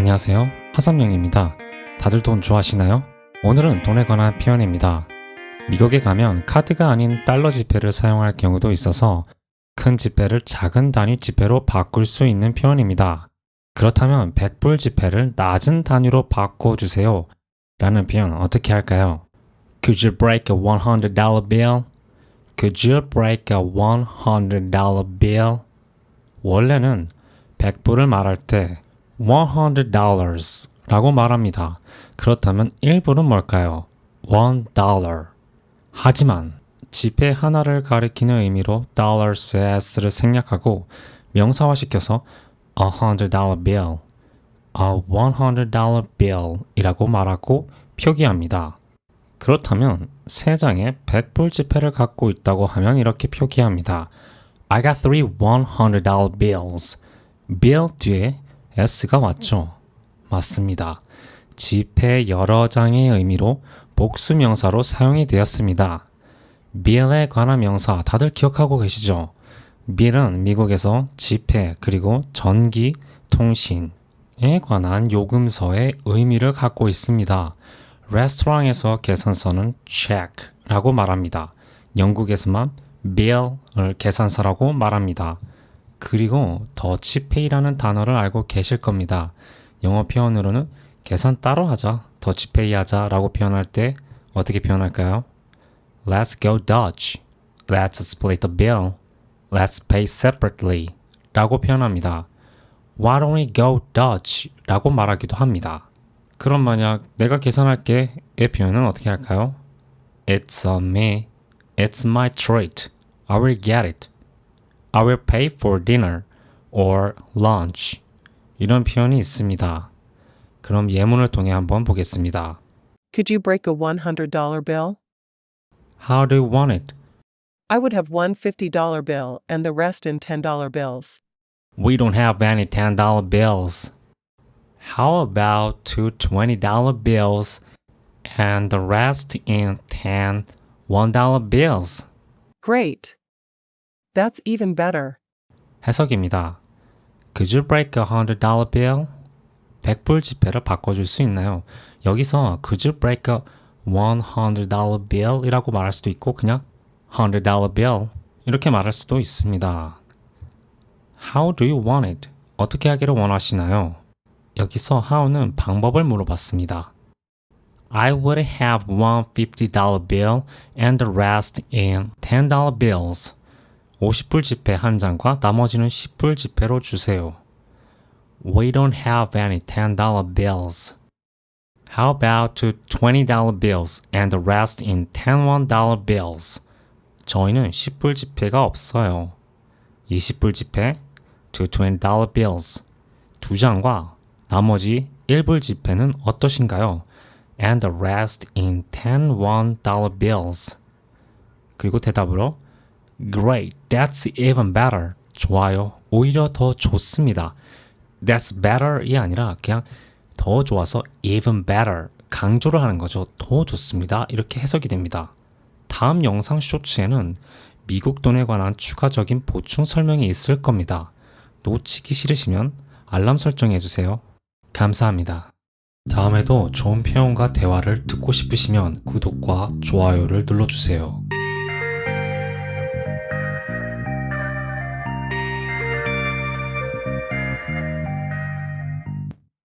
안녕하세요. 하삼영입니다. 다들 돈 좋아하시나요? 오늘은 돈에 관한 표현입니다. 미국에 가면 카드가 아닌 달러 지폐를 사용할 경우도 있어서 큰 지폐를 작은 단위 지폐로 바꿀 수 있는 표현입니다. 그렇다면 100불 지폐를 낮은 단위로 바꿔주세요. 라는 표현 어떻게 할까요? Could you break a $100 bill? Could you break a $100 bill? 원래는 100불을 말할 때 $100 라고 말합니다. 그렇다면 1불은 뭘까요? $1. 하지만 지폐 하나를 가리키는 의미로 dollars의 s를 생략하고 명사화시켜서 a hundred dollar bill, a one hundred dollar bill 이라고 말하고 표기합니다. 그렇다면 세 장의 100불 지폐를 갖고 있다고 하면 이렇게 표기합니다. I got three one hundred dollar bills. bill 뒤에 s가 왔죠. 맞습니다. 지폐 여러 장의 의미로 복수 명사로 사용이 되었습니다. bill에 관한 명사 다들 기억하고 계시죠? bill은 미국에서 지폐 그리고 전기, 통신에 관한 요금서의 의미를 갖고 있습니다. 레스토랑에서 계산서는 check라고 말합니다. 영국에서만 bill을 계산서라고 말합니다. 그리고 더치페이라는 단어를 알고 계실 겁니다. 영어 표현으로는 계산 따로 하자, 더치페이 하자 라고 표현할 때 어떻게 표현할까요? Let's go Dutch. Let's split the bill. Let's pay separately. 라고 표현합니다. Why don't we go Dutch? 라고 말하기도 합니다. 그럼 만약 내가 계산할게 의 표현은 어떻게 할까요? It's on me. It's my treat. I will get it. I will pay for dinner or lunch. 이런 표현이 있습니다. 그럼 예문을 통해 한번 보겠습니다. Could you break a $100 bill? How do you want it? I would have one $50 bill and the rest in $10 bills. We don't have any $10 bills. How about two $20 bills and the rest in 10 $1 bills? Great. That's even better. 해석입니다. Could you break a $100 bill? 100불 지폐를 바꿔줄 수 있나요? 여기서 Could you break a $100 bill? 이라고 말할 수도 있고 그냥 $100 bill 이렇게 말할 수도 있습니다. How do you want it? 어떻게 하기를 원하시나요? 여기서 how는 방법을 물어봤습니다. I would have one $50 bill and the rest in $10 bills. 50불 지폐 한 장과 나머지는 10불 지폐로 주세요. We don't have any $10 bills. How about two $20 bills and the rest in 10 $1 bills? 저희는 10불 지폐가 없어요. 20불 지폐, two $20 bills. 두 장과 나머지 1불 지폐는 어떠신가요? And the rest in 10 $1 bills. 그리고 대답으로 Great, that's even better. 좋아요. 오히려 더 좋습니다. That's better이 아니라 그냥 더 좋아서 even better. 강조를 하는 거죠. 더 좋습니다. 이렇게 해석이 됩니다. 다음 영상 쇼츠에는 미국 돈에 관한 추가적인 보충 설명이 있을 겁니다. 놓치기 싫으시면 알람 설정해 주세요. 감사합니다. 다음에도 좋은 표현과 대화를 듣고 싶으시면 구독과 좋아요를 눌러주세요.